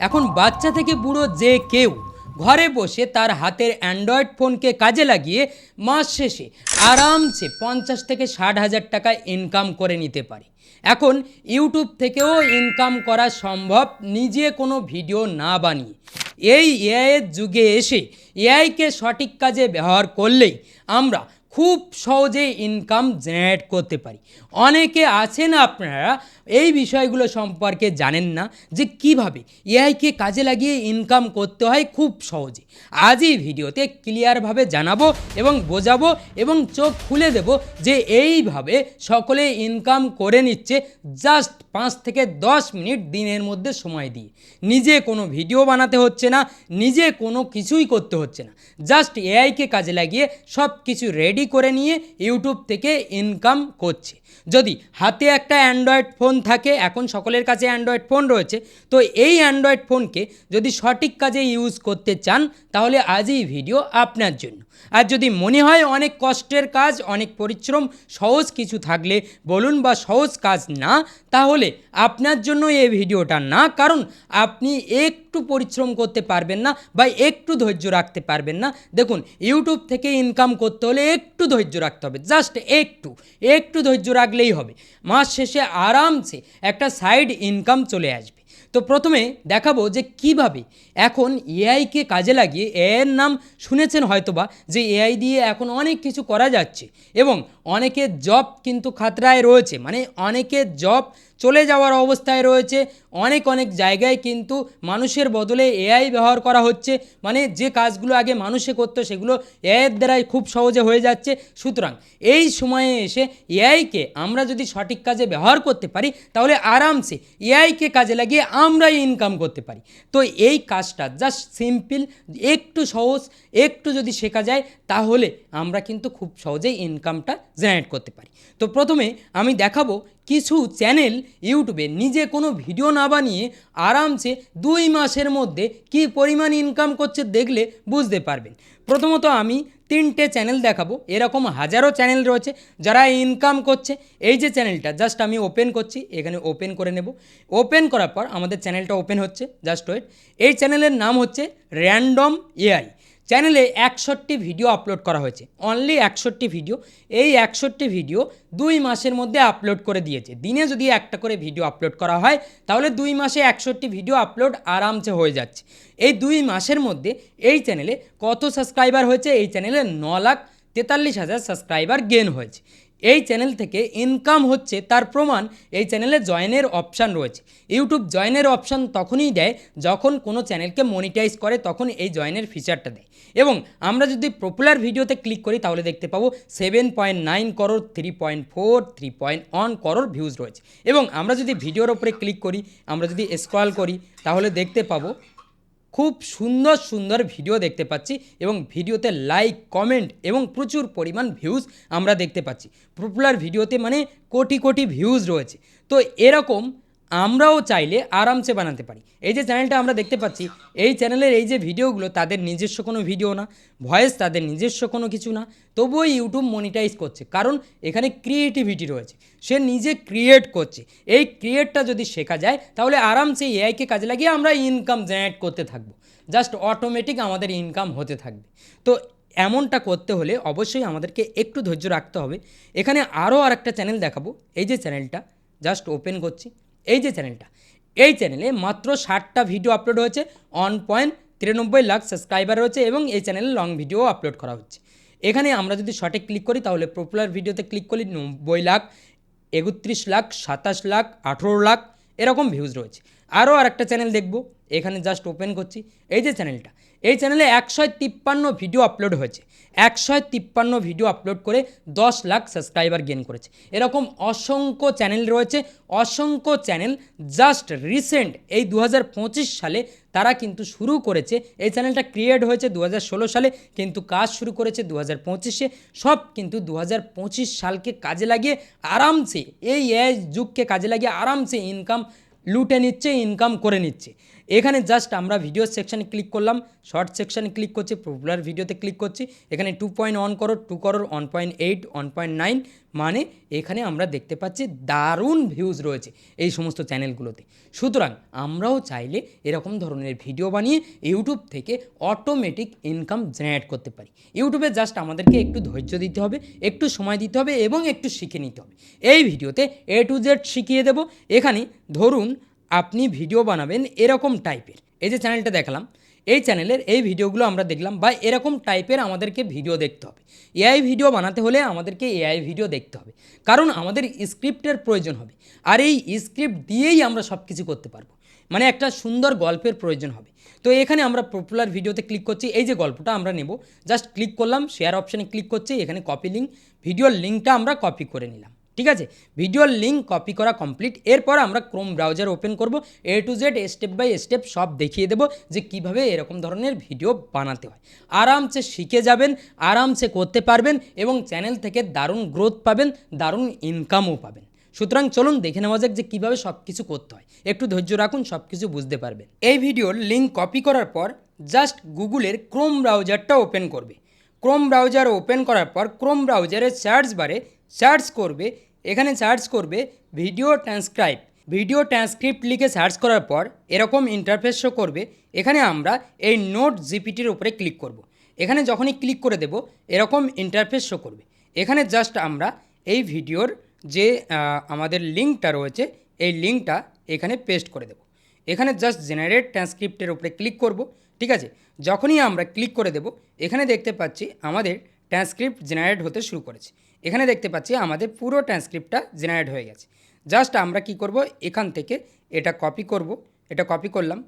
এখন বাচ্চা থেকে বুড়ো যে কেউ ঘরে বসে তার হাতের অ্যান্ড্রয়েড ফোনকে কাজে লাগিয়ে মাস শেষে আরামসে পঞ্চাশ থেকে ষাট হাজার টাকা ইনকাম করে নিতে পারে। এখন ইউটিউব থেকেও ইনকাম করা সম্ভব, নিজে কোনো ভিডিও না বানিয়ে। এই এআইয়ের যুগে এসে এআইকে সঠিক কাজে ব্যবহার করলেই আমরা খুব সহজে ইনকাম জেনারেট করতে পারি। অনেকে আছেন আপনারা, এই বিষয়গুলো সম্পর্কে জানেন না যে কীভাবে এআইকে কাজে লাগিয়ে ইনকাম করতে হয় খুব সহজে। আজ এই ভিডিওতে ক্লিয়ারভাবে জানাব এবং বোঝাবো এবং চোখ খুলে দেব যে এইভাবে সকলে ইনকাম করে নিচ্ছে জাস্ট পাঁচ থেকে দশ মিনিট দিনের মধ্যে সময় দিয়ে। নিজে কোনো ভিডিও বানাতে হচ্ছে না, নিজে কোনো কিছুই করতে হচ্ছে না। জাস্ট এআইকে কাজে লাগিয়ে সব কিছু রেডি করে নিয়ে ইউটিউব থেকে ইনকাম করছে। যদি হাতে একটা অ্যান্ড্রয়েড ফোন থাকে, এখন সকলের কাছে অ্যান্ড্রয়েড ফোন রয়েছে, তো এই অ্যান্ড্রয়েড ফোনকে যদি সঠিক কাজে ইউজ করতে চান, তাহলে আজই ভিডিও আপনার জন্য। আর যদি মনে হয় অনেক কষ্টের কাজ, অনেক পরিশ্রম, সহজ কিছু থাকলে বলুন বা সহজ কাজ না, তাহলে আপনার জন্য এই ভিডিওটা না, কারণ আপনি একটু পরিশ্রম করতে পারবেন না বা একটু ধৈর্য রাখতে পারবেন না। দেখুন, ইউটিউব থেকে ইনকাম করতে হলে একটু ধৈর্য রাখতে হবে জাস্ট একটু একটু ধৈর্য রাখলেই হবে। মাস শেষে আরামসে একটা সাইড ইনকাম চলে আসবে। তো প্রথমে দেখাবো যে কীভাবে এখন এআইকে কাজে লাগিয়ে এআইয়ের নাম শুনেছেন হয়তোবা যে এআই দিয়ে এখন অনেক কিছু করা যাচ্ছে এবং অনেকের জব কিন্তু খাতরায় রয়েছে মানে অনেকের জব চলে যাওয়ার অবস্থায় রয়েছে। অনেক অনেক জায়গায় কিন্তু মানুষের বদলে এআই ব্যবহার করা হচ্ছে। মানে যে কাজগুলো আগে মানুষে করতো, সেগুলো এআইয়ের দ্বারাই খুব সহজে হয়ে যাচ্ছে। সুতরাং এই সময়ে এসে এআইকে আমরা যদি সঠিক কাজে ব্যবহার করতে পারি, তাহলে আরামসে এআইকে কাজে লাগিয়ে আমরাই ইনকাম করতে পারি। তো এই কাজটা জাস্ট সিম্পল একটু সহজ, একটু যদি শেখা যায়, তাহলে আমরা কিন্তু খুব সহজেই ইনকামটা জেনারেট করতে পারি। তো প্রথমে আমি দেখাবো কিছু চ্যানেল ইউটিউবে নিজে কোনো ভিডিও না বানিয়ে আরামসে দুই মাসের মধ্যে কি পরিমাণ ইনকাম করছে দেখলে বুঝতে পারবেন। প্রথমত আমি তিনটে চ্যানেল দেখাবো। এরকম হাজারো চ্যানেল রয়েছে যারা ইনকাম করছে। এই যে চ্যানেলটা জাস্ট আমি ওপেন করছি, এখানে ওপেন করে নেব। ওপেন করার পর আমাদের চ্যানেলটা ওপেন হচ্ছে জাস্ট ওয়েট এই চ্যানেলের নাম হচ্ছে র্যান্ডম এআই চ্যানেলে একষট্টি ভিডিও আপলোড করা হয়েছে। অনলি একষট্টি ভিডিও। এই একষট্টি ভিডিও দুই মাসের মধ্যে আপলোড করে দিয়েছে। দিনে যদি একটা করে ভিডিও আপলোড করা হয়, তাহলে দুই মাসে একষট্টি ভিডিও আপলোড আরামসে হয়ে যাচ্ছে। এই দুই মাসের মধ্যে এই চ্যানেলে কত সাবস্ক্রাইবার হয়েছে? এই চ্যানেলে ন লাখ তেতাল্লিশ হাজার সাবস্ক্রাইবার গেন হয়েছে। এই চ্যানেল থেকে ইনকাম হচ্ছে, তার প্রমাণ এই চ্যানেলে জয়েনের অপশান রয়েছে। ইউটিউব জয়েনের অপশান তখনই দেয় যখন কোনো চ্যানেলকে মনিটাইজ করে, তখন এই জয়েনের ফিচারটা দেয়। এবং আমরা যদি পপুলার ভিডিওতে ক্লিক করি, তাহলে দেখতে পাবো seven point nine crore three point four three point one crore views রয়েছে। এবং আমরা যদি ভিডিওর ওপরে ক্লিক করি, আমরা যদি স্ক্রল করি, তাহলে দেখতে পাবো খুব সুন্দর সুন্দর ভিডিও দেখতে পাচ্ছি এবং ভিডিওতে লাইক কমেন্ট এবং প্রচুর পরিমাণ ভিউজ আমরা দেখতে পাচ্ছি। পপুলার ভিডিওতে মানে কোটি কোটি ভিউজ রয়েছে। তো এরকম আমরাও চাইলে আরামসে বানাতে পারি। এই যে চ্যানেলটা আমরা দেখতে পাচ্ছি, এই চ্যানেলের এই যে ভিডিওগুলো তাদের নিজস্ব কোনো ভিডিও না ভয়েস তাদের নিজস্ব কোনো কিছু না, তবুও ইউটিউব মনিটাইজ করছে। কারণ এখানে ক্রিয়েটিভিটি রয়েছে। সে নিজে ক্রিয়েট করছে। এই ক্রিয়েটটা যদি শেখা যায়, তাহলে আরামসে এআইকে কাজে লাগিয়ে আমরা ইনকাম জেনারেট করতে থাকব। জাস্ট অটোমেটিক আমাদের ইনকাম হতে থাকবে। তো এমনটা করতে হলে অবশ্যই আমাদেরকে একটু ধৈর্য রাখতে হবে। এখানে আরও আরেকটা চ্যানেল দেখাবো। এই যে চ্যানেলটা জাস্ট ওপেন করছি। এই যে চ্যানেলটা এই চ্যানেলে মাত্র ষাটটা ভিডিও আপলোড হয়েছে ওয়ান পয়েন্ট তিরানব্বই লাখ সাবস্ক্রাইবার রয়েছে এবং এই চ্যানেলে লং ভিডিও আপলোড করা হচ্ছে। এখানে আমরা যদি শর্টে ক্লিক করি, তাহলে পপুলার ভিডিওতে ক্লিক করি নব্বই লাখ, একত্রিশ লাখ, সাতাশ লাখ, আঠেরো লাখ এরকম ভিউজ রয়েছে। আরও আরেকটা চ্যানেল দেখব। এখানে জাস্ট ওপেন করছি। এই যে চ্যানেলটা এই চ্যানেলে একশো তিপ্পান্ন ভিডিও আপলোড হয়েছে। একশো তিপ্পান্ন ভিডিও আপলোড করে দশ লাখ সাবস্ক্রাইবার গেন করেছে। এরকম অসংখ্য চ্যানেল রয়েছে। অসংখ্য চ্যানেল জাস্ট রিসেন্ট এই দু হাজার পঁচিশ সালে তারা কিন্তু শুরু করেছে। এই চ্যানেলটা ক্রিয়েট হয়েছে দু হাজার ষোলো সালে, কিন্তু কাজ শুরু করেছে দু হাজার পঁচিশে। সব কিন্তু দু হাজার পঁচিশ সালকে কাজে লাগিয়ে আরামসে, এই যুগকে কাজে লাগিয়ে আরামসে ইনকাম লুটে নিচ্ছে ইনকাম করে নিচ্ছে। এখানে জাস্ট আমরা ভিডিও সেকশানে ক্লিক করলাম শর্ট সেকশানে ক্লিক করছি পপুলার ভিডিওতে ক্লিক করছি, এখানে two point one crore two crore one point eight one point nine মানে এখানে আমরা দেখতে পাচ্ছি দারুণ ভিউজ রয়েছে এই সমস্ত চ্যানেলগুলোতে সুতরাং আমরাও চাইলে এরকম ধরনের ভিডিও বানিয়ে ইউটিউব থেকে অটোমেটিক ইনকাম জেনারেট করতে পারি। ইউটিউবে জাস্ট আমাদেরকে একটু ধৈর্য দিতে হবে, একটু সময় দিতে হবে এবং একটু শিখে নিতে হবে। এই ভিডিওতে এ টু জেড শিখিয়ে দেব। এখানে ধরুন আপনি ভিডিও বানাবেন এরকম টাইপের এই যে চ্যানেলটা দেখালাম, এই চ্যানেলের এই ভিডিওগুলো আমরা দেখলাম বা এরকম টাইপের আমাদেরকে ভিডিও দেখতে হবে। এআই ভিডিও বানাতে হলে আমাদেরকে এআই ভিডিও দেখতে হবে, কারণ আমাদের স্ক্রিপ্টের প্রয়োজন হবে, আর এই স্ক্রিপ্ট দিয়েই আমরা সব কিছু করতে পারব। মানে একটা সুন্দর গল্পের প্রয়োজন হবে। তো এখানে আমরা পপুলার ভিডিওতে ক্লিক করছি, এই যে গল্পটা আমরা নেব জাস্ট ক্লিক করলাম শেয়ার অপশানে ক্লিক করছি, এখানে কপি লিঙ্ক ভিডিওর লিঙ্কটা আমরা কপি করে নিলাম। ঠিক আছে? ভিডিওর লিঙ্ক কপি করা কমপ্লিট এরপর আমরা ক্রোম ব্রাউজার ওপেন করব। A to Z step by step সব দেখিয়ে দেবো যে কীভাবে এরকম ধরনের ভিডিও বানাতে হয়। আরামসে শিখে যাবেন, আরামসে করতে পারবেন এবং চ্যানেল থেকে দারুণ গ্রোথ পাবেন, দারুণ ইনকামও পাবেন। সুতরাং চলুন দেখে নেওয়া যাক যে কীভাবে সব কিছু করতে হয়। একটু ধৈর্য রাখুন সব কিছু বুঝতে পারবেন। এই ভিডিওর লিঙ্ক কপি করার পর জাস্ট গুগলের ক্রোম ব্রাউজারটা ওপেন করবে। ক্রোম ব্রাউজার ওপেন করার পর ক্রোম ব্রাউজারের সার্চ বারে সার্চ করবে। এখানে সার্চ করবে ভিডিও ট্রান্সক্রাইব ভিডিও ট্রান্সক্রিপ্ট লিখে সার্চ করার পর এরকম ইন্টারফেস শো করবে। এখানে আমরা এই নোট জিপিটির উপরে ক্লিক করব। এখানে যখনই ক্লিক করে দেব, এরকম ইন্টারফেস শো করবে। এখানে জাস্ট আমরা এই ভিডিওর যে আমাদের লিঙ্কটা রয়েছে, এই লিঙ্কটা এখানে পেস্ট করে দেব। এখানে জাস্ট জেনারেট ট্রান্সক্রিপ্টের উপরে ক্লিক করব, ঠিক আছে? যখনই আমরা ক্লিক করে দেব, এখানে দেখতে পাচ্ছি আমাদের ট্রান্সক্রিপ্ট জেনারেট হতে শুরু করেছে। এখানে দেখতে পাচ্ছি আমাদের পুরো ট্রান্সক্রিপ্টটা জেনারেট হয়ে গেছে। জাস্ট আমরা কি করব? এখান থেকে এটা কপি করব। এটা কপি করলাম।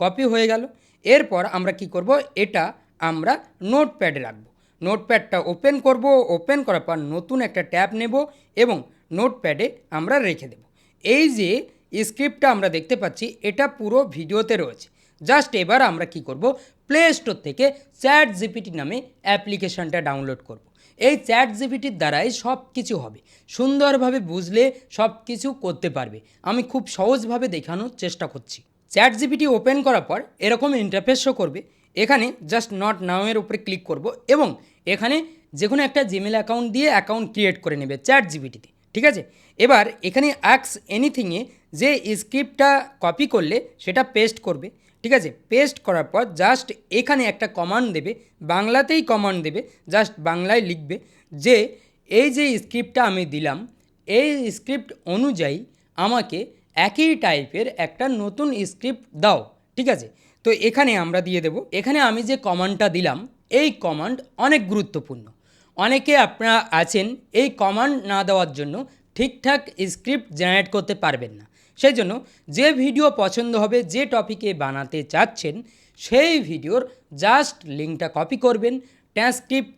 কপি হয়ে গেল। এরপর আমরা কি করব? এটা আমরা নোটপ্যাডে রাখব। নোটপ্যাডটা ওপেন করব। ওপেন করার পর নতুন একটা ট্যাব নেব এবং নোটপ্যাডে আমরা রেখে দেব। এই যে স্ক্রিপ্টটা আমরা দেখতে পাচ্ছি, এটা পুরো ভিডিওতে রয়েছে। জাস্ট এবার আমরা কি করব? প্লে স্টোর থেকে চ্যাট জিপিটি নামে অ্যাপ্লিকেশনটা ডাউনলোড করব। এই চ্যাট জিপিটির দ্বারাই সব কিছু হবে। সুন্দরভাবে বুঝলে সব কিছু করতে পারবে। আমি খুব সহজভাবে দেখানোর চেষ্টা করছি। চ্যাট জিপিটি ওপেন করার পর এরকম ইন্টারফেস শো করবে। এখানে জাস্ট নট নাওয়ের উপরে ক্লিক করব এবং এখানে যে কোনো একটা জিমেল অ্যাকাউন্ট দিয়ে অ্যাকাউন্ট ক্রিয়েট করে নেবে চ্যাট জিপিটিতে ঠিক আছে? এবার এখানে অ্যাক্স এনিথিংয়ে যে স্ক্রিপ্টটা কপি করলে সেটা পেস্ট করবে। ঠিক আছে? পেস্ট করার পর জাস্ট এখানে একটা কমান্ড দেবে, বাংলাতেই কমান্ড দেবে জাস্ট বাংলায় লিখবে যে, এই যে স্ক্রিপ্টটা আমি দিলাম, এই স্ক্রিপ্ট অনুযায়ী আমাকে একই টাইপের একটা নতুন স্ক্রিপ্ট দাও, ঠিক আছে? তো এখানে আমরা দিয়ে দেব। এখানে আমি যে কমান্ডটা দিলাম, এই কমান্ড অনেক গুরুত্বপূর্ণ। অনেকে আপনারা আছেন, এই কমান্ড না দেওয়ার জন্য ঠিকঠাক স্ক্রিপ্ট জেনারেট করতে পারবেন না। সেই জন্য যে ভিডিও পছন্দ হবে, যে টপিকে বানাতে চাচ্ছেন, সেই ভিডিওর জাস্ট লিঙ্কটা কপি করবেন। ট্রান্সক্রিপ্ট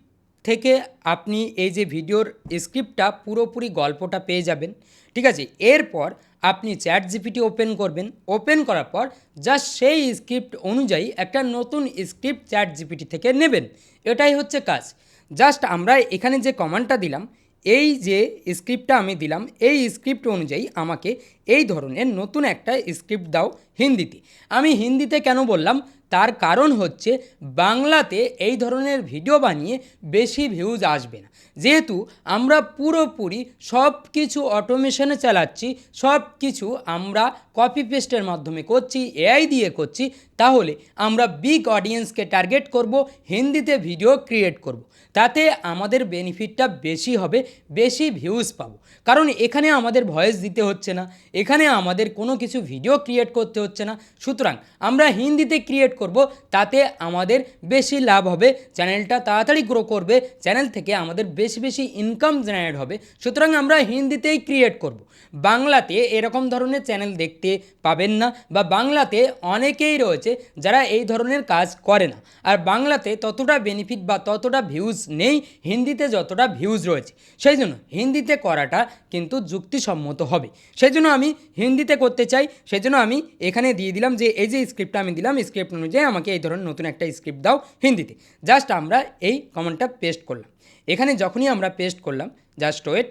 থেকে আপনি এই যে ভিডিওর স্ক্রিপ্টটা পুরোপুরি গল্পটা পেয়ে যাবেন। ঠিক আছে? এরপর আপনি চ্যাট জিপিটি ওপেন করবেন। ওপেন করার পর জাস্ট সেই স্ক্রিপ্ট অনুযায়ী একটা নতুন স্ক্রিপ্ট চ্যাট জিপিটি থেকে নেবেন। এটাই হচ্ছে কাজ। জাস্ট আমরা এখানে যে কমান্ডটা দিলাম এই যে স্ক্রিপ্টটা আমি দিলাম, এই স্ক্রিপ্ট অনুযায়ী আমাকে এই ধরনের নতুন একটা স্ক্রিপ্ট দাও হিন্দিতে। আমি হিন্দিতে কেন বললাম? তার কারণ হচ্ছে বাংলাতে এই ধরনের ভিডিও বানিয়ে বেশি ভিউজ আসবে না। যেহেতু আমরা পুরোপুরি সব কিছু অটোমেশনে চালাচ্ছি, সব কিছু আমরা কপি পেস্টের মাধ্যমে করছি এআই দিয়ে করছি তাহলে আমরা বিগ অডিয়েন্সকে টার্গেট করব, হিন্দিতে ভিডিও ক্রিয়েট করব। তাতে আমাদের বেনিফিটটা বেশি হবে, বেশি ভিউজ পাবো। কারণ এখানে আমাদের ভয়েস দিতে হচ্ছে না, এখানে আমাদের কোনো কিছু ভিডিও ক্রিয়েট করতে হচ্ছে না। সুতরাং আমরা হিন্দিতে ক্রিয়েট করব, তাতে আমাদের বেশি লাভ হবে চ্যানেলটা তাড়াতাড়ি গ্রো করবে চ্যানেল থেকে আমাদের বেশি বেশি ইনকাম জেনারেট হবে। সুতরাং আমরা হিন্দিতেই ক্রিয়েট করব। বাংলাতে এরকম ধরনের চ্যানেল দেখতে পাবেন না, বা বাংলাতে অনেকেই রয়েছে যারা এই ধরনের কাজ করে না। আর বাংলাতে ততটা বেনিফিট বা ততটা ভিউজ নেই, হিন্দিতে যতটা ভিউজ রয়েছে। সেই জন্য হিন্দিতে করাটা কিন্তু যুক্তিসম্মত হবে। সেই জন্য আমি হিন্দিতে করতে চাই, সেই জন্য আমি এখানে দিয়ে দিলাম যে, এই যে স্ক্রিপ্টটা আমি দিলাম স্ক্রিপ্ট অনুযায়ী আমাকে এই ধরনের নতুন একটা স্ক্রিপ্ট দাও হিন্দিতে। জাস্ট আমরা এই কমেন্টটা পেস্ট করলাম। এখানে যখনই আমরা পেস্ট করলাম জাস্ট ওয়েট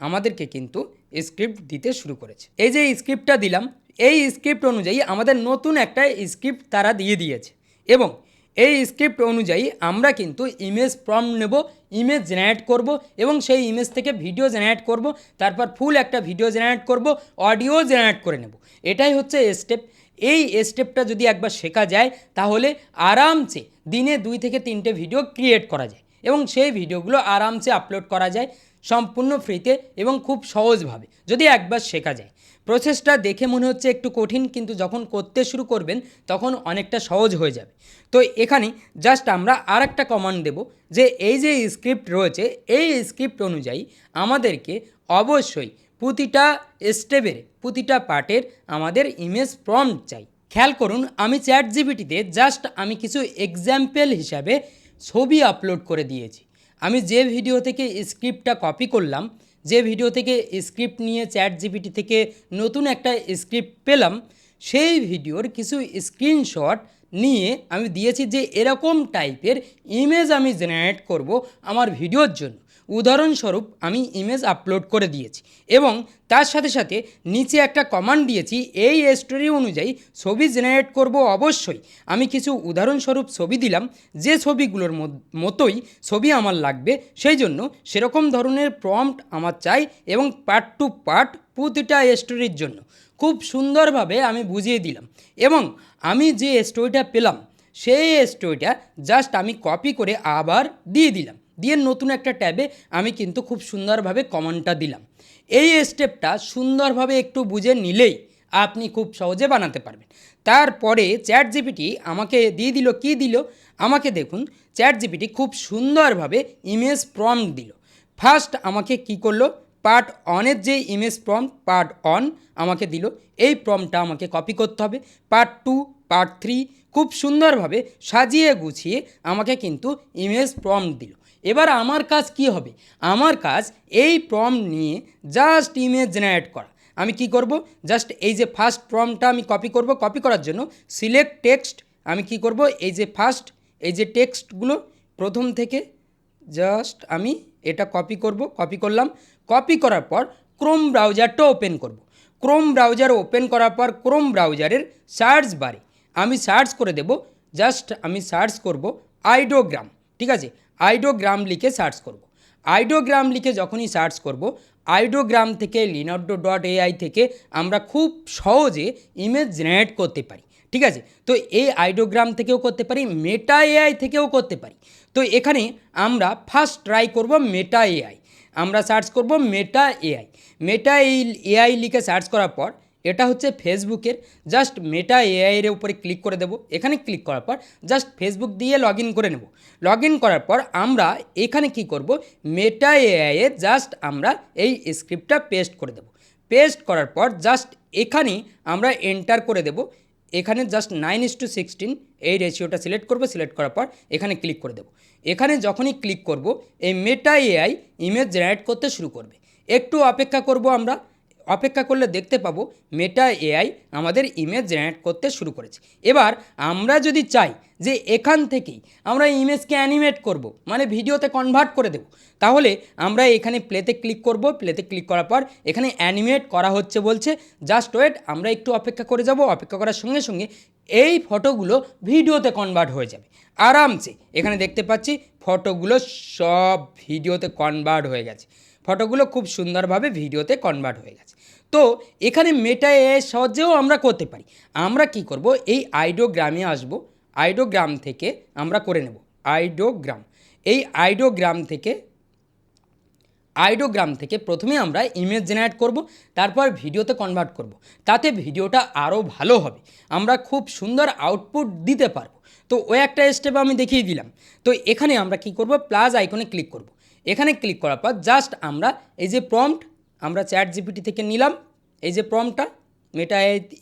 আমাদেরকে কিন্তু স্ক্রিপ্ট দিতে শুরু করেছে। এই যে স্ক্রিপ্টটা দিলাম এই স্ক্রিপ্ট অনুযায়ী আমাদের নতুন একটা স্ক্রিপ্ট তারা দিয়ে দিয়েছে। এবং এই স্ক্রিপ্ট অনুযায়ী আমরা কিন্তু ইমেজ প্রম নেব ইমেজ জেনারেট করব এবং সেই ইমেজ থেকে ভিডিও জেনারেট করব, তারপর ফুল একটা ভিডিও জেনারেট করব অডিও জেনারেট করে নেব। এটাই হচ্ছে স্টেপ এই স্টেপটা যদি একবার শেখা যায়, তাহলে আরামসে দিনে দুই থেকে তিনটে ভিডিও ক্রিয়েট করা যায় এবং সেই ভিডিওগুলো আরামসে আপলোড করা যায় সম্পূর্ণ ফ্রিতে এবং খুব সহজভাবে। যদি একবার শেখা যায় প্রসেসটা দেখে মনে হচ্ছে একটু কঠিন, কিন্তু যখন করতে শুরু করবেন, তখন অনেকটা সহজ হয়ে যাবে। তো এখানে জাস্ট আমরা আর একটা কমান্ড দেব যে এই যে স্ক্রিপ্ট রয়েছে, এই স্ক্রিপ্ট অনুযায়ী আমাদেরকে অবশ্যই প্রতিটা স্টেপের প্রতিটা পার্টের আমাদের ইমেজ প্রম্পট চাই। খেয়াল করুন, আমি চ্যাট জিবিটিতে জাস্ট আমি কিছু এক্সাম্পল হিসাবে ছবি আপলোড করে দিয়েছি। আমি যে ভিডিও থেকে স্ক্রিপ্টটা কপি করলাম যে ভিডিও থেকে স্ক্রিপ্ট নিয়ে চ্যাট জিপিটি থেকে নতুন একটা স্ক্রিপ্ট পেলাম, সেই ভিডিওর কিছু স্ক্রিনশট নিয়ে আমি দিয়েছি যে এরকম টাইপের ইমেজ আমি জেনারেট করব আমার ভিডিওর জন্য। উদাহরণস্বরূপ আমি ইমেজ আপলোড করে দিয়েছি এবং তার সাথে সাথে নিচে একটা কমান্ড দিয়েছি, এই স্টোরি অনুযায়ী ছবি জেনারেট করব অবশ্যই। আমি কিছু উদাহরণস্বরূপ ছবি দিলাম, যে ছবিগুলোর মতোই ছবি আমার লাগবে, সেই জন্য সেরকম ধরনের প্রম্পট আমার চাই এবং পার্ট টু পার্ট প্রতিটা স্টোরির জন্য। খুব সুন্দরভাবে আমি বুঝিয়ে দিলাম এবং আমি যে স্টোরিটা পেলাম, সেই স্টোরিটা জাস্ট আমি কপি করে আবার দিয়ে দিলাম। দিয়ে নতুন একটা ট্যাবে আমি কিন্তু খুব সুন্দরভাবে কমান্ডটা দিলাম। এই স্টেপটা সুন্দরভাবে একটু বুঝে নিলেই আপনি খুব সহজে বানাতে পারবেন। তারপরে চ্যাট জিপিটি আমাকে দিয়ে দিল, কি দিল? আমাকে দেখুন চ্যাট জিপিটি খুব সুন্দরভাবে ইমেজ প্রম্পট দিল। ফার্স্ট আমাকে কি করল? পার্ট অনের যে ইমেজ প্রম্পট পার্ট অন আমাকে দিল। এই প্রম্পটটা আমাকে কপি করতে হবে। পার্ট টু পার্ট থ্রি খুব সুন্দরভাবে সাজিয়ে গুছিয়ে আমাকে কিন্তু ইমেজ প্রম্পট দিল। এবার আমার কাজ কি হবে? আমার কাজ এই প্রম্পট নিয়ে জাস্ট ইমেজ জেনারেট করা। আমি কি করব? জাস্ট এই যে ফার্স্ট প্রম্পটটা আমি কপি করব। কপি করার জন্য সিলেক্ট টেক্সট আমি কি করব? এই যে ফার্স্ট এই যে টেক্সটগুলো প্রথম থেকে জাস্ট আমি এটা কপি করব কপি করলাম। কপি করার পর ক্রোম ব্রাউজারটা ওপেন করব। ক্রোম ব্রাউজার ওপেন করার পর ক্রোম ব্রাউজারের সার্চ বারে আমি সার্চ করে দেব। জাস্ট আমি সার্চ করব আইডোগ্রাম ঠিক আছে? আইডোগ্রাম লিখে সার্চ করব। আইডোগ্রাম লিখে যখনই সার্চ করব আইডোগ্রাম থেকে লিনার্ডো ডট এআই থেকে আমরা খুব সহজে ইমেজ জেনারেট করতে পারি, ঠিক আছে? তো এই আইডোগ্রাম থেকেও করতে পারি, মেটা এআই থেকেও করতে পারি। তো এখানে আমরা ফার্স্ট ট্রাই করব মেটা এআই। আমরা সার্চ করব মেটা এআই। মেটা এই এআই লিখে সার্চ করার পর এটা হচ্ছে ফেসবুকের জাস্ট মেটা এআইয়ের উপরে ক্লিক করে দেবো। এখানে ক্লিক করার পর জাস্ট ফেসবুক দিয়ে লগ করে নেব। লগ করার পর আমরা এখানে কি করব? মেটা এআইয়ে জাস্ট আমরা এই স্ক্রিপ্টটা পেস্ট করে দেবো। পেস্ট করার পর জাস্ট এখানে আমরা এন্টার করে দেব। এখানে just nine is to sixteen এই রেশিওটা সিলেক্ট করব। সিলেক্ট করার পর এখানে ক্লিক করে দেবো। এখানে যখনই ক্লিক করব, এই মেটা এআই ইমেজ জেনারেট করতে শুরু করবে। একটু অপেক্ষা করব আমরা। অপেক্ষা করলে দেখতে পাবো মেটা এআই আমাদের ইমেজ জেনারেট করতে শুরু করেছে। এবার আমরা যদি চাই যে এখান থেকেই আমরা ইমেজকে অ্যানিমেট করব মানে ভিডিওতে কনভার্ট করে দেব, তাহলে আমরা এখানে প্লেতে ক্লিক করব। প্লেতে ক্লিক করার পর এখানে অ্যানিমেট করা হচ্ছে বলছে জাস্ট ওয়েট আমরা একটু অপেক্ষা করে যাব। অপেক্ষা করার সঙ্গে সঙ্গে এই ফটোগুলো ভিডিওতে কনভার্ট হয়ে যাবে। আরামসে এখানে দেখতে পাচ্ছি ফটোগুলো সব ভিডিওতে কনভার্ট হয়ে গেছে। ফটোগুলো খুব সুন্দরভাবে ভিডিওতে কনভার্ট হয়ে গেছে। তো এখানে মেটা এর সাহায্যেও আমরা করতে পারি। আমরা কি করব? এই আইডোগ্রামে আসব। আইডোগ্রাম থেকে আমরা করে নেব। আইডোগ্রাম এই আইডোগ্রাম থেকে আইডোগ্রাম থেকে প্রথমে আমরা ইমেজ জেনারেট করব, তারপর ভিডিওতে কনভার্ট করব। তাতে ভিডিওটা আরও ভালো হবে। আমরা খুব সুন্দর আউটপুট দিতে পারব। তো ওই একটা স্টেপ আমি দেখিয়ে দিলাম। তো এখানে আমরা কি করব? প্লাস আইকনে ক্লিক করব। এখানে ক্লিক করার পর জাস্ট আমরা এই যে প্রম্পট আমরা চ্যাট জিপিটি থেকে নিলাম। এই যে প্রম্পটটা মেটা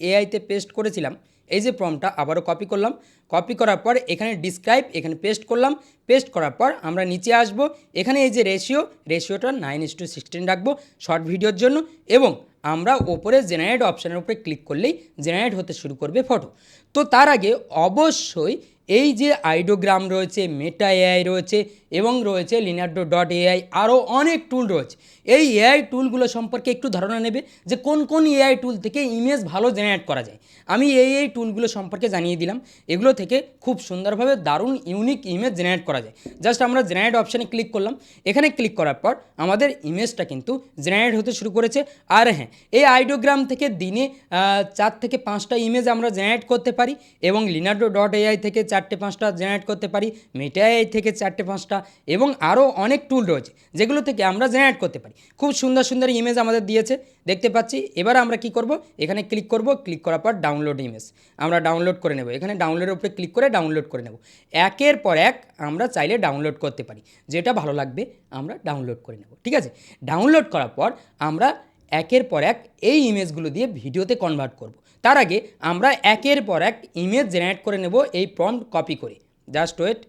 এআইতে পেস্ট করেছিলাম। এই যে প্রম্পটটা আবারও কপি করলাম। কপি করার পর এখানে ডিসক্রাইব এখানে পেস্ট করলাম। পেস্ট করার পর আমরা নিচে আসব। এখানে এই যে রেশিও রেশিওটা নাইন ইস টু সিক্সটিন রাখব শর্ট ভিডিওর জন্য এবং আমরা ওপরে জেনারেট অপশানের উপরে ক্লিক করলেই জেনারেট হতে শুরু করবে ফটো তো তার আগে অবশ্যই এই যে আইডোগ্রাম রয়েছে মেটা এআই রয়েছে এবং রয়েছে লিনার্ডো ডট এআই, আরও অনেক টুল রয়েছে। এই এআই টুলগুলো সম্পর্কে একটু ধারণা নেবে যে কোন কোন এআই টুল থেকে ইমেজ ভালো জেনারেট করা যায়। আমি এই এই টুলগুলো সম্পর্কে জানিয়ে দিলাম। এগুলো থেকে খুব সুন্দরভাবে দারুণ ইউনিক ইমেজ জেনারেট করা যায়। জাস্ট আমরা জেনারেট অপশানে ক্লিক করলাম। এখানে ক্লিক করার পর আমাদের ইমেজটা কিন্তু জেনারেট হতে শুরু করেছে। আর হ্যাঁ এই আইডিওগ্রাম থেকে দিনে চার থেকে পাঁচটা ইমেজ আমরা জেনারেট করতে পারি এবং লিনার্ডো ডট এআই থেকে চারটে পাঁচটা জেনারেট করতে পারি মেটা এআই থেকে চারটে পাঁচটা এবং আরও অনেক টুল রয়েছে, যেগুলো থেকে আমরা জেনারেট করতে পারি। খুব সুন্দর সুন্দর ইমেজ আমাদের দিয়েছে, দেখতে পাচ্ছি। এবার আমরা কি করব? এখানে ক্লিক করব ক্লিক করার পর ডাউনলোড ইমেজ আমরা ডাউনলোড করে নেব। এখানে ডাউনলোডের উপরে ক্লিক করে ডাউনলোড করে নেব। একের পর এক আমরা চাইলে ডাউনলোড করতে পারি। যেটা ভালো লাগবে, আমরা ডাউনলোড করে নেব। ঠিক আছে? ডাউনলোড করার পর আমরা একের পর এক এই ইমেজগুলো দিয়ে ভিডিওতে কনভার্ট করব। তার আগে আমরা একের পর এক ইমেজ জেনারেট করে নেব, এই প্রম্পট কপি করে। জাস্ট ওয়েট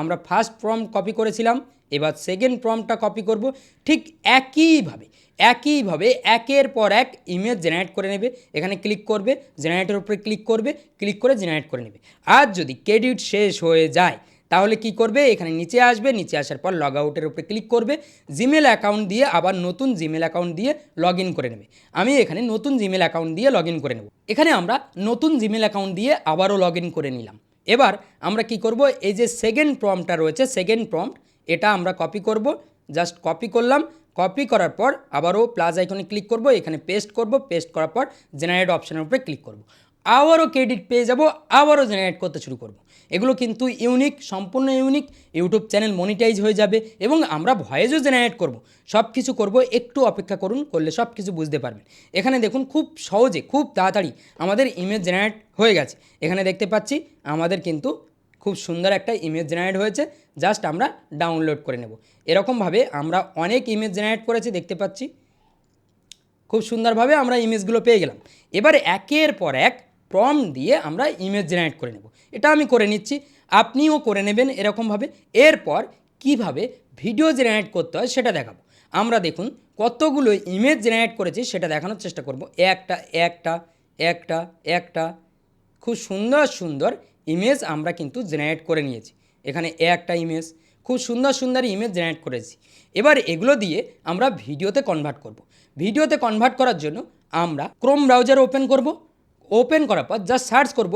আমরা ফার্স্ট ফর্ম কপি করেছিলাম, এবার সেকেন্ড ফর্মটা কপি করব। ঠিক একইভাবে একইভাবে একের পর এক ইমেজ জেনারেট করে নেবে। এখানে ক্লিক করবে জেনারেটের উপরে ক্লিক করবে ক্লিক করে জেনারেট করে নেবে। আর যদি ক্রেডিট শেষ হয়ে যায়, তাহলে কি করবে? এখানে নিচে আসবে, নিচে আসার পর লগ আউটের উপরে ক্লিক করবে। জিমেল অ্যাকাউন্ট দিয়ে আবার নতুন জিমেল অ্যাকাউন্ট দিয়ে লগ করে নেবে। আমি এখানে নতুন জিমেল অ্যাকাউন্ট দিয়ে লগ করে নেব। এখানে আমরা নতুন জিমেল অ্যাকাউন্ট দিয়ে আবারও লগ করে নিলাম। এবার আমরা কি করব? এই যে সেকেন্ড প্রমটা রয়েছে সেকেন্ড প্রম্পট এটা আমরা কপি করব। জাস্ট কপি করলাম কপি করার পর আবারও প্লাস আইকনে ক্লিক করব, এখানে পেস্ট করব পেস্ট করার পর জেনারেট অপশানের উপরে ক্লিক করব। আবারও ক্রেডিট পেয়ে যাব, আবারও জেনারেট করতে শুরু করব। এগুলো কিন্তু ইউনিক সম্পূর্ণ ইউনিক ইউটিউব চ্যানেল মনিটাইজ হয়ে যাবে এবং আমরা ভয়েসও জেনারেট করব। সব কিছু করব, একটু অপেক্ষা করুন, করলে সব কিছু বুঝতে পারবেন। এখানে দেখুন, খুব সহজে, খুব তাড়াতাড়ি আমাদের ইমেজ জেনারেট হয়ে গেছে। এখানে দেখতে পাচ্ছি, আমাদের কিন্তু খুব সুন্দর একটা ইমেজ জেনারেট হয়েছে জাস্ট আমরা ডাউনলোড করে নেব। এরকমভাবে আমরা অনেক ইমেজ জেনারেট করেছি, দেখতে পাচ্ছি। খুব সুন্দরভাবে আমরা ইমেজগুলো পেয়ে গেলাম। এবার একের পর এক প্রম দিয়ে আমরা ইমেজ জেনারেট করে নেব। এটা আমি করে নিচ্ছি, আপনিও করে নেবেন এরকমভাবে। এরপর কীভাবে ভিডিও জেনারেট করতে হয় সেটা দেখাবো। আমরা দেখুন কতগুলো ইমেজ জেনারেট করেছি সেটা দেখানোর চেষ্টা করব। একটা একটা একটা একটা। খুব সুন্দর সুন্দর ইমেজ আমরা কিন্তু জেনারেট করে নিয়েছি। এখানে একটা ইমেজ খুব সুন্দর সুন্দর ইমেজ জেনারেট করেছি। এবার এগুলো দিয়ে আমরা ভিডিওতে কনভার্ট করব। ভিডিওতে কনভার্ট করার জন্য আমরা ক্রোম ব্রাউজার ওপেন করব। ওপেন করার পর জাস্ট সার্চ করব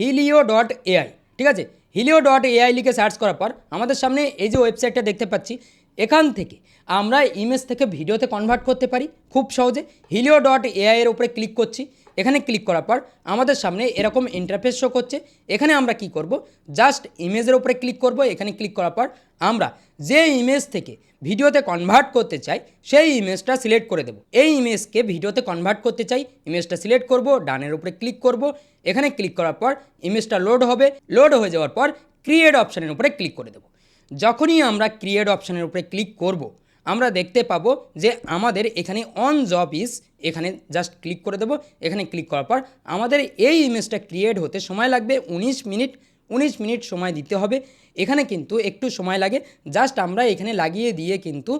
হিলিও ডট এআই ঠিক আছে? হিলিও ডট এআই লিখে সার্চ করার পর আমাদের সামনে এই যে ওয়েবসাইটটা দেখতে পাচ্ছি, এখান থেকে আমরা ইমেজ থেকে ভিডিওতে কনভার্ট করতে পারি, খুব সহজে হিলিও ডট এআই এর উপরে ক্লিক করছি, এখানে ক্লিক করার পর আমাদের সামনে এরকম ইন্টারফেস শো করছে, এখানে আমরা কি করব? জাস্ট ইমেজের উপরে ক্লিক করব, এখানে ক্লিক করার পর আমরা যে ইমেজ থেকে ভিডিওতে কনভার্ট করতে চাই, সেই ইমেজটা সিলেক্ট করে দেব। এই ইমেজকে ভিডিওতে কনভার্ট করতে চাই ইমেজটা সিলেক্ট করব, ডানের উপরে ক্লিক করব। এখানে ক্লিক করার পর ইমেজটা লোড হবে। লোড হয়ে যাওয়ার পর ক্রিয়েট অপশানের উপরে ক্লিক করে দেব। যখনই আমরা ক্রিয়েট অপশানের উপরে ক্লিক করব, আমরা দেখতে পাবো যে আমাদের এখানে অন জব ইজ এখানে জাস্ট ক্লিক করে দেবো। এখানে ক্লিক করার পর আমাদের এই ইমেজটা ক্রিয়েট হতে সময় লাগবে উনিশ মিনিট। উনিশ মিনিট সময় দিতে হবে। এখানে কিন্তু একটু সময় লাগে। জাস্ট আমরা এখানে লাগিয়ে দিয়ে কিন্তু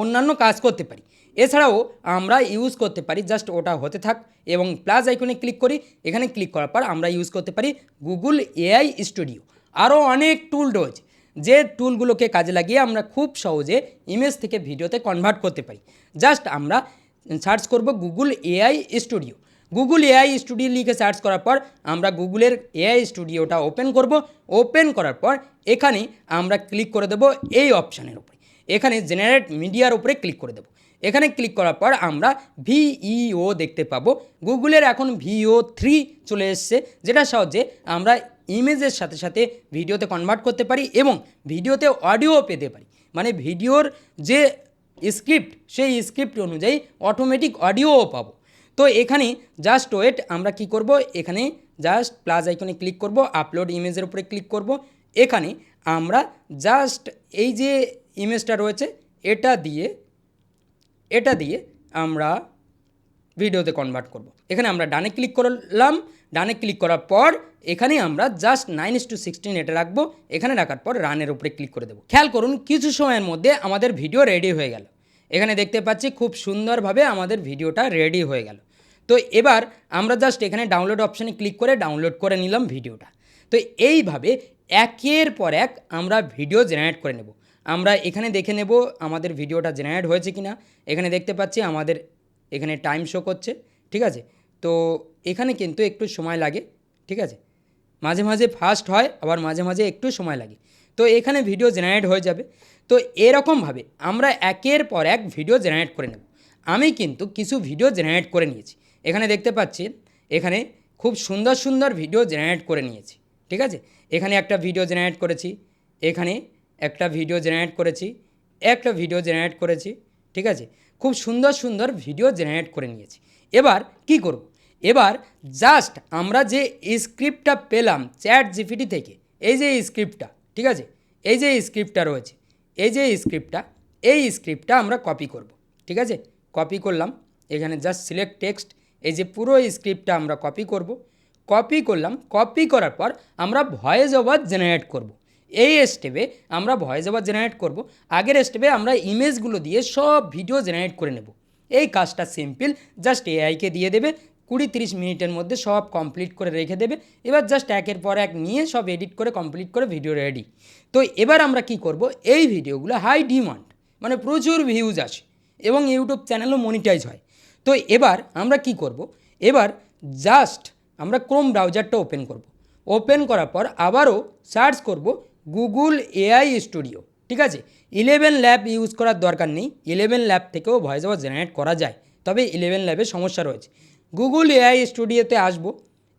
অন্যান্য কাজ করতে পারি। এছাড়াও আমরা ইউজ করতে পারি জাস্ট ওটা হতে থাক এবং প্লাস আইকনে ক্লিক করি। এখানে ক্লিক করার পর আমরা ইউজ করতে পারি গুগল এআই স্টুডিও আরও অনেক টুল রয়েছে। যে টুলগুলোকে কাজে লাগিয়ে আমরা খুব সহজে ইমেজ থেকে ভিডিওতে কনভার্ট করতে পারি। জাস্ট আমরা সার্চ করব Google AI studio Google AI studio লিখে সার্চ করার পর আমরা গুগলের এআই স্টুডিওটা ওপেন করব। ওপেন করার পর এখানে আমরা ক্লিক করে দেব এই অপশানের উপরে। এখানে জেনারেট মিডিয়ার উপরে ক্লিক করে দেবো। এখানে ক্লিক করার পর আমরা ভিইও দেখতে পাবো। গুগলের এখন ভিও থ্রি চলে এসছে যেটার সাহায্যে আমরা ইমেজের সাথে সাথে ভিডিওতে কনভার্ট করতে পারি এবং ভিডিওতে অডিও পেতে পারি। মানে ভিডিওর যে স্ক্রিপ্ট সেই স্ক্রিপ্ট অনুযায়ী অটোমেটিক অডিওও পাবো। তো এখানে জাস্ট ওয়েট আমরা কি করব? এখানে জাস্ট প্লাস আইকনে ক্লিক করব আপলোড ইমেজের উপরে ক্লিক করব। এখানে আমরা জাস্ট এই যে ইমেজটা রয়েছে, এটা দিয়ে এটা দিয়ে আমরা ভিডিওতে কনভার্ট করব। এখানে আমরা ডানে ক্লিক করলাম, ডানে ক্লিক করার পর এখানে আমরা just nine is to sixteen এটা রাখব, এখানে রাখার পর রানের উপরে ক্লিক করে দেবো। খেয়াল করুন, কিছু সময়ের মধ্যে আমাদের ভিডিও রেডি হয়ে গেল। এখানে দেখতে পাচ্ছি খুব সুন্দরভাবে আমাদের ভিডিওটা রেডি হয়ে গেল। তো এবার আমরা জাস্ট এখানে ডাউনলোড অপশানে ক্লিক করে ডাউনলোড করে নিলাম ভিডিওটা। তো এইভাবে একের পর এক আমরা ভিডিও জেনারেট করে নেব। আমরা এখানে দেখে নেব আমাদের ভিডিওটা জেনারেট হয়েছে কি না এখানে দেখতে পাচ্ছি আমাদের এখানে টাইম শো করছে, ঠিক আছে? তো এখানে কিন্তু একটু সময় লাগে, ঠিক আছে? মাঝে মাঝে ফাস্ট হয়, আবার মাঝে মাঝে একটু সময় লাগে। তো এখানে ভিডিও জেনারেট হয়ে যাবে। তো এরকমভাবে আমরা একের পর এক ভিডিও জেনারেট করে নেব। আমি কিন্তু কিছু ভিডিও জেনারেট করে নিয়েছি। এখানে দেখতে পাচ্ছি, এখানে খুব সুন্দর সুন্দর ভিডিও জেনারেট করে নিয়েছি, ঠিক আছে? এখানে একটা ভিডিও জেনারেট করেছি, এখানে একটা ভিডিও জেনারেট করেছি, একটা ভিডিও জেনারেট করেছি, ঠিক আছে? খুব সুন্দর সুন্দর ভিডিও জেনারেট করে নিয়েছি। এবার কি করব? এবার জাস্ট আমরা যে স্ক্রিপ্টটা পেলাম চ্যাট জিপিটি থেকে, এই যে স্ক্রিপ্টটা ঠিক আছে? এই যে স্ক্রিপ্টটা রয়েছে, এই যে স্ক্রিপ্টটা এই স্ক্রিপ্টটা আমরা কপি করব, ঠিক আছে? কপি করলাম, এখানে জাস্ট সিলেক্ট টেক্সট এই যে পুরো স্ক্রিপ্টটা আমরা কপি করব। কপি করলাম কপি করার পর আমরা ভয়েস ওভার জেনারেট করব। এই স্টেপে আমরা ভয়েস ওভার জেনারেট করব। আগের স্টেপে আমরা ইমেজগুলো দিয়ে সব ভিডিও জেনারেট করে নেব। এই কাজটা সিম্পল জাস্ট এআইকে দিয়ে দেবে, কুড়ি তিরিশ মিনিটের মধ্যে সব কমপ্লিট করে রেখে দেবে। এবার জাস্ট একের পর এক নিয়ে সব এডিট করে কমপ্লিট করে ভিডিও রেডি তো এবার আমরা কি করব? এই ভিডিওগুলো হাই ডিমান্ড মানে প্রচুর ভিউজ আসে এবং ইউটিউব চ্যানেলও মনিটাইজ হয়। তো এবার আমরা কি করব? এবার জাস্ট আমরা ক্রোম ব্রাউজারটা ওপেন করব। ওপেন করার পর আবারও সার্চ করব গুগল এআই স্টুডিও ঠিক আছে? ইলেভেন ল্যাব ইউজ করার দরকার নেই। ইলেভেন ল্যাব থেকেও ভয়েস ওভার জেনারেট করা যায়। তবে ইলেভেন ল্যাবের সমস্যা রয়েছে। গুগল এআই স্টুডিওতে আসব।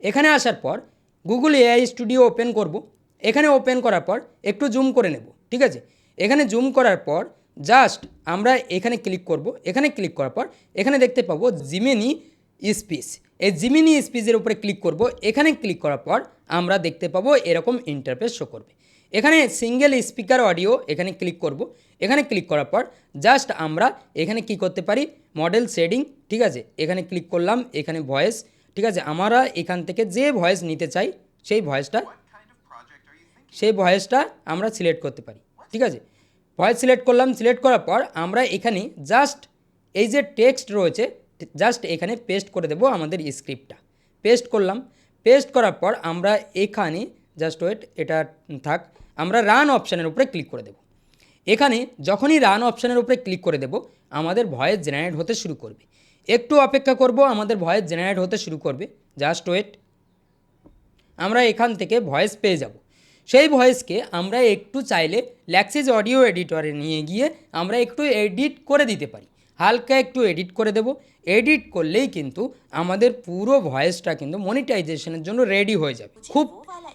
এখানে আসার পর গুগল এআই স্টুডিও ওপেন করব। এখানে ওপেন করার পর একটু জুম করে নেব, ঠিক আছে? এখানে জুম করার পর জাস্ট আমরা এখানে ক্লিক করব। এখানে ক্লিক করার পর এখানে দেখতে পাবো জিমিনি স্পিচ এই জিমিনি স্পিচের উপরে ক্লিক করব। এখানে ক্লিক করার পর আমরা দেখতে পাবো এরকম ইন্টারফেস শো করবে। এখানে সিঙ্গেল স্পিকার অডিও এখানে ক্লিক করব। এখানে ক্লিক করার পর জাস্ট আমরা এখানে কি করতে পারি? মডেল শেডিং ঠিক আছে? এখানে ক্লিক করলাম এখানে ভয়েস ঠিক আছে? আমরা এখান থেকে যে ভয়েস নিতে চাই সেই ভয়েসটা সেই ভয়েসটা আমরা সিলেক্ট করতে পারি ঠিক আছে? ভয়েস সিলেক্ট করলাম সিলেক্ট করার পর আমরা এখানে জাস্ট এই যে টেক্সট রয়েছে জাস্ট এখানে পেস্ট করে দেবো আমাদের স্ক্রিপ্টটা পেস্ট করলাম পেস্ট করার পর আমরা এখানে জাস্ট ওয়েট এটা থাক, আমরা রান অপশানের উপরে ক্লিক করে দেবো। এখানে যখনই রান অপশানের উপরে ক্লিক করে দেব, আমাদের ভয়েস জেনারেট হতে শুরু করবে। একটু অপেক্ষা করব, আমাদের ভয়েস জেনারেট হতে শুরু করবে। জাস্ট ওয়েট আমরা এখান থেকে ভয়েস পেয়ে যাব। সেই ভয়েসকে আমরা একটু চাইলে ল্যাক্সিস অডিও এডিটরে নিয়ে গিয়ে আমরা একটু এডিট করে দিতে পারি হালকা একটু এডিট করে দেব এডিট করলেই কিন্তু আমাদের পুরো ভয়েসটা কিন্তু মনিটাইজেশনের জন্য রেডি হয়ে যাবে খুব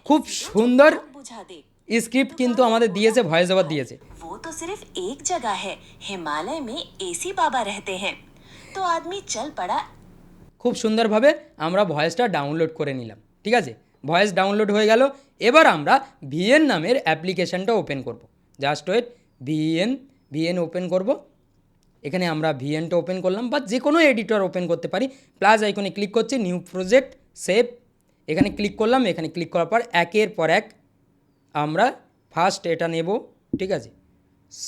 খুব সুন্দর बुझा दे স্ক্রিপ্ট কিন্তু আমাদের দিয়েছে ভয়েস ওভার দিয়েছে वो तो सिर्फ एक जगह है हिमालय में एसी बाबा रहते हैं तो आदमी चल पड़ा খুব সুন্দরভাবে আমরা ভয়েসটা ডাউনলোড করে নিলাম ঠিক আছে ভয়েস ডাউনলোড হয়ে গেল এবার আমরা ভিএন নামের অ্যাপ্লিকেশানটা ওপেন করব। Just wait VN VN open করব। এখানে আমরা ভিএনটা ওপেন করলাম, বা যে কোনো এডিটর ওপেন করতে পারি। প্লাস আইকনে ক্লিক করছি নিউ প্রজেক্ট সেভ এখানে ক্লিক করলাম, এখানে ক্লিক করার পর একের পর এক আমরা ফার্স্ট এটা নেব, ঠিক আছে?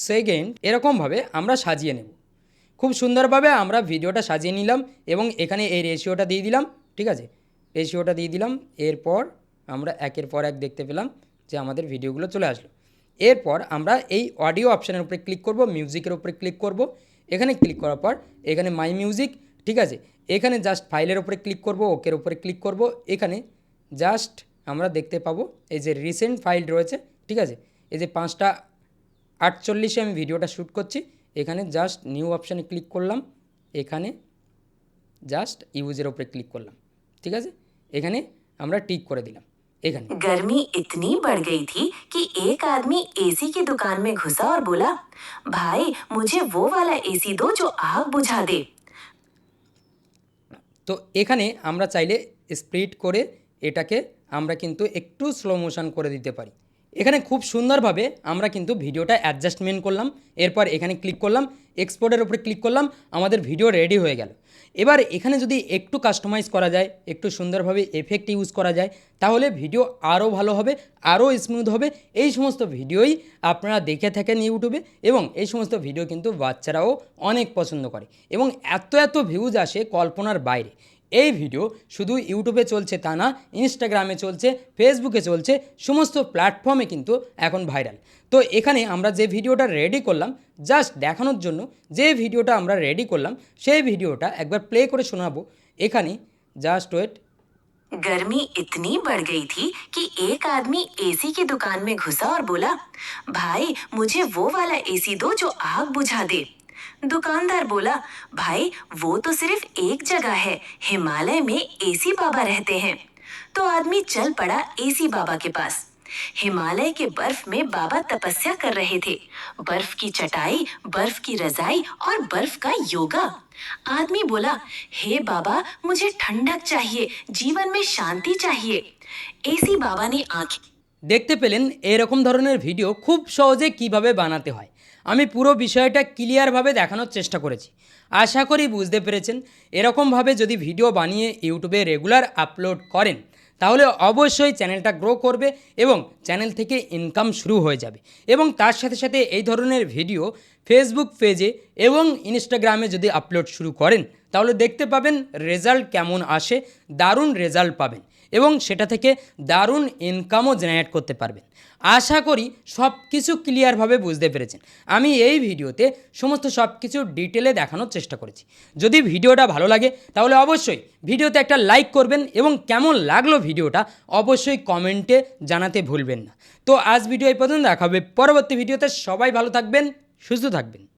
সেকেন্ড এরকমভাবে আমরা সাজিয়ে নেব। খুব সুন্দরভাবে আমরা ভিডিওটা সাজিয়ে নিলাম এবং এখানে এই রেশিওটা দিয়ে দিলাম, ঠিক আছে? রেশিওটা দিয়ে দিলাম, এরপর আমরা একের পর এক দেখতে পেলাম যে আমাদের ভিডিওগুলো চলে আসলো। এরপর আমরা এই অডিও অপশানের উপরে ক্লিক করব, মিউজিকের উপরে ক্লিক করব। এখানে ক্লিক করার পর এখানে মাই মিউজিক, ঠিক আছে? এখানে জাস্ট ফাইলের উপরে ক্লিক করব, ওকের উপরে ক্লিক করব। এখানে জাস্ট আমরা দেখতে পাবো এই যে রিসেন্ট ফাইল রয়েছে, ঠিক আছে? এই যে পাঁচটা আটচল্লিশে আমি ভিডিওটা শ্যুট করছি, এখানে জাস্ট নিউ অপশানে ক্লিক করলাম। এখানে জাস্ট ইউজের উপরে ক্লিক করলাম, ঠিক আছে? এখানে আমরা টিক করে দিলাম। गर्मी इतनी बढ़ गई थी कि एक आदमी एसी की दुकान में घुसा और बोला भाई मुझे वो वाला एसी दो जो आग बुझा दे তো এখানে আমরা চাইলে স্প্লিট করে এটাকে আমরা কিন্তু একটু স্লো মোশন করে দিতে পারি এখানে খুব সুন্দরভাবে আমরা কিন্তু ভিডিওটা অ্যাডজাস্টমেন্ট করলাম, এরপর এখানে ক্লিক করলাম এক্সপোর্টের উপরে ক্লিক করলাম, আমাদের ভিডিও রেডি হয়ে গেল। এবার এখানে যদি একটু কাস্টমাইজ করা যায়, একটু সুন্দরভাবে এফেক্ট ইউজ করা যায়, তাহলে ভিডিও আরও ভালো হবে, আরও স্মুথ হবে। এই সমস্ত ভিডিওই আপনারা দেখে থাকেন ইউটিউবে এবং এই সমস্ত ভিডিও কিন্তু বাচ্চারাও অনেক পছন্দ করে। এবং এত এত ভিউজ আসে কল্পনার বাইরে। এই ভিডিও শুধু ইউটিউবে চলছে তা না ইনস্টাগ্রামে চলছে ফেসবুকে চলছে সমস্ত প্ল্যাটফর্মে কিন্তু এখন ভাইরাল তো এখানে আমরা যে ভিডিওটা রেডি করলাম জাস্ট দেখানোর জন্য যে ভিডিওটা আমরা রেডি করলাম সেই ভিডিওটা একবার প্লে করে শোনাবো এখানে জাস্ট ওয়েট गर्मी इतनी बढ़ गई थी कि एक आदमी एसी की दुकान में घुसा और बोला भाई मुझे वो वाला एसी दो जो आग बुझा दे दुकानदार बोला भाई वो तो सिर्फ एक जगह है हिमालय में एसी बाबा रहते हैं तो आदमी चल पड़ा एसी बाबा के पास हिमालय के बर्फ में बाबा तपस्या कर रहे थे बर्फ की चटाई बर्फ की रजाई और बर्फ का योगा आदमी बोला हे बाबा मुझे ठंडक चाहिए जीवन में शांति चाहिए एसी बाबा ने आंखें দেখতে পেলেন এরকম ধরনের ভিডিও খুব সহজে কিভাবে বানাতে হয় আমি পুরো বিষয়টা ক্লিয়ারভাবে দেখানোর চেষ্টা করেছি। আশা করি বুঝতে পেরেছেন। এরকমভাবে যদি ভিডিও বানিয়ে ইউটিউবে রেগুলার আপলোড করেন, তাহলে অবশ্যই চ্যানেলটা গ্রো করবে এবং চ্যানেল থেকে ইনকাম শুরু হয়ে যাবে। এবং তার সাথে সাথে এই ধরনের ভিডিও ফেসবুক পেজে এবং ইনস্টাগ্রামে যদি আপলোড শুরু করেন, তাহলে দেখতে পাবেন রেজাল্ট কেমন আসে, দারুণ রেজাল্ট পাবেন এবং সেটা থেকে দারুণ ইনকামও জেনারেট করতে পারবেন। আশা করি সব কিছু ক্লিয়ারভাবে বুঝতে পেরেছেন। আমি এই ভিডিওতে সমস্ত সব কিছু ডিটেলে দেখানোর চেষ্টা করেছি। যদি ভিডিওটা ভালো লাগে, তাহলে অবশ্যই ভিডিওতে একটা লাইক করবেন এবং কেমন লাগল ভিডিওটা অবশ্যই কমেন্টে জানাতে ভুলবেন না। তো আজ ভিডিও এই পর্যন্ত, দেখা হবে পরবর্তী ভিডিওতে সবাই ভালো থাকবেন, সুস্থ থাকবেন।